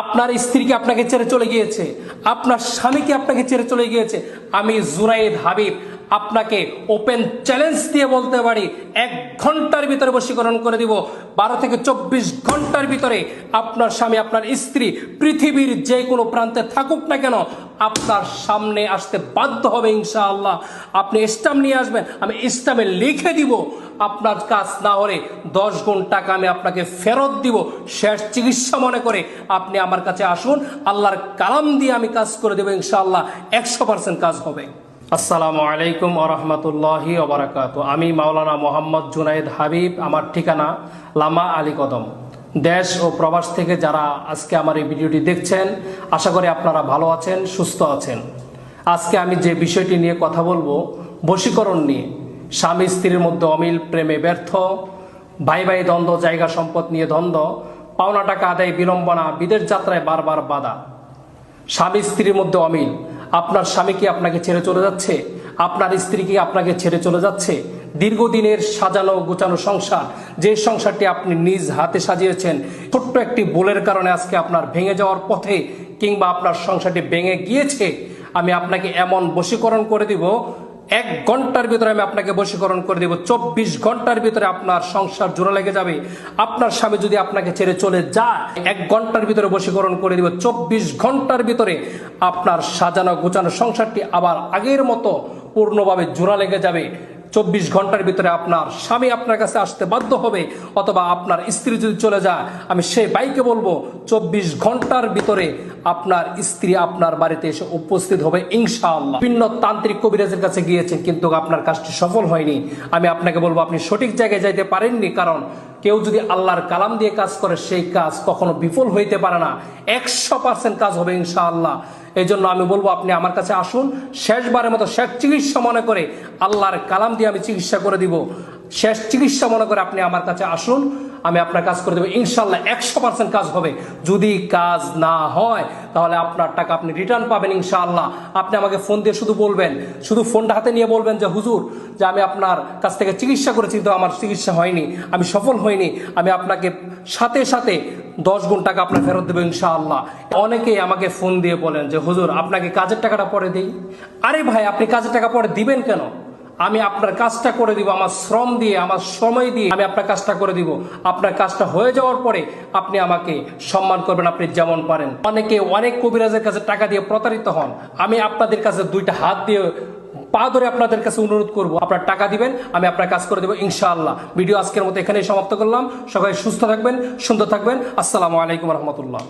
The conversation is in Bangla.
আপনার স্ত্রীকে আপনাকে ছেড়ে চলে গিয়েছে, আপনার স্বামীকে আপনাকে ছেড়ে চলে গিয়েছে। আমি জুরাইদ হাবিব আপনাকে ওপেন চ্যালেঞ্জ দিয়ে বলতে পারি, এক ঘণ্টার ভিতরে বশীকরণ করে দিব। বারো থেকে চব্বিশ ঘণ্টার ভিতরে আপনার স্বামী, আপনার স্ত্রী, পৃথিবীর যে কোনো প্রান্তে থাকুক না কেন, আপনার সামনে আসতে বাধ্য হবে ইনশাআল্লাহ। আপনি স্টাম্প নিয়ে আসবেন, আমি স্টাম্পে লিখে দিব। আপনার কাজ না হলে দশ গুণ টাকা আমি আপনাকে ফেরত দিব। শেষ চিকিৎসা মনে করে আপনি আমার কাছে আসুন, আল্লাহর কালাম দিয়ে আমি কাজ করে দেবো ইনশাআল্লাহ। একশো পার্সেন্ট কাজ হবে। আসসালামু আলাইকুম আরহামতুল্লাহি ওবরাকাত আমি মাওলানা মোহাম্মদ জুনাইদ হাবিব, আমার ঠিকানা লামা আলী কদম। দেশ ও প্রবাস থেকে যারা আজকে আমার এই ভিডিওটি দেখছেন, আশা করি আপনারা ভালো আছেন, সুস্থ আছেন। আজকে আমি যে বিষয়টি নিয়ে কথা বলব, বশীকরণ নিয়ে। স্বামী স্ত্রীর মধ্যে অমিল প্রেমে ব্যর্থ, ভাই ভাই দ্বন্দ্ব, জায়গা সম্পদ নিয়ে দ্বন্দ্ব, পাওনা টাকা আদায় বিলম্বনা বিদেশ যাত্রায় বারবার বাধা। স্বামী স্ত্রীর মধ্যে অমিল আপনার স্বামীকে আপনাকে ছেড়ে চলে যাচ্ছে? আপনার স্ত্রীকে আপনাকে ছেড়ে চলে যাচ্ছে? দীর্ঘদিনের সাজানো গোছানো সংসার, যে সংসারটি আপনি নিজ হাতে সাজিয়েছেন, ছোট্ট একটি বোলের কারণে আজকে আপনার ভেঙে যাওয়ার পথে কিংবা আপনার সংসারটি ভেঙে গিয়েছে, আমি আপনাকে এমন বশীকরণ করে দিব এক ঘণ্টার ভিতরে আমি আপনাকে বশীকরণ করে দেব। চব্বিশ ঘণ্টার ভিতরে আপনার সংসার জোড়া লেগে যাবে। আপনার স্বামী যদি আপনাকে ছেড়ে চলে যায়, এক ঘণ্টার ভিতরে বশীকরণ করে দেব। চব্বিশ ঘণ্টার ভিতরে আপনার সাজানো গোছানো সংসারটি আবার আগের মতো পূর্ণভাবে জোড়া লেগে যাবে। চব্বিশ ঘণ্টার ভিতরে আপনার স্বামী আপনার কাছে আসতে বাধ্য হবে, অথবা আপনার স্ত্রী যদি চলে যায়, আমি সেই বাইকে বলব, চব্বিশ ঘণ্টার ভিতরে আপনার স্ত্রী আপনার বাড়িতে এসে উপস্থিত হবে ইনশাআল্লাহ। বিভিন্ন তান্ত্রিক কবিরাজের কাছে গিয়েছেন, কিন্তু আপনার কাজটি সফল হয়নি। আমি আপনাকে বলব, আপনি সঠিক জায়গায় যাইতে পারেননি, কারণ কেউ যদি আল্লাহর কালাম দিয়ে কাজ করে, সেই কাজ কখনো বিফল হইতে পারে না। একশো পার্সেন্ট কাজ হবে ইনশাআল্লাহ। এই জন্য আমি বলব, আপনি আমার কাছে আসুন, শেষবারের মতো শেষ চিকিৎসা মনে করে আল্লাহর কালাম দিয়ে আমি চিকিৎসা করে দিব। শেষ চিকিৎসা মনে করে আপনি আমার কাছে আসুন, আমি আপনার কাজ করে দেবো। ইনশাল্লাহ একশো পার্সেন্ট কাজ হবে। যদি কাজ না হয়, তাহলে আপনার টাকা আপনি রিটার্ন পাবেন ইনশাআল্লাহ। আপনি আমাকে ফোন দিয়ে শুধু বলবেন, শুধু ফোনটা হাতে নিয়ে বলবেন যে, হুজুর, যে আমি আপনার কাছ থেকে চিকিৎসা করেছি তো আমার চিকিৎসা হয়নি, আমি সফল হইনি, আমি আপনাকে সাথে সাথে দশ গুণ টাকা আপনার ফেরত দেবো ইনশাআল্লাহ। অনেকেই আমাকে ফোন দিয়ে বলেন যে, হুজুর, আপনাকে কাজের টাকাটা পরে দিই? আরে ভাই, আপনি কাজের টাকা পরে দিবেন কেন? আমি আপনার কাজটা করে দিব, আমার শ্রম দিয়ে, আমার সময় দিয়ে আমি আপনার কাজটা করে দিব। আপনার কাজটা হয়ে যাওয়ার পরে আপনি আমাকে সম্মান করবেন, আপনি যেমন পারেন। অনেকে অনেক কবিরাজের কাছে টাকা দিয়ে প্রতারিত হন। আমি আপনাদের কাছে দুইটা হাত দিয়ে পা ধরে আপনাদের কাছে অনুরোধ করব, আপনার টাকা দিবেন, আমি আপনার কাজ করে দেবো ইনশাআল্লাহ। ভিডিও আজকের মতো এখানেই সমাপ্ত করলাম। সবাই সুস্থ থাকবেন, সুন্দর থাকবেন। আসসালামু আলাইকুম রহমতুল্লাহ।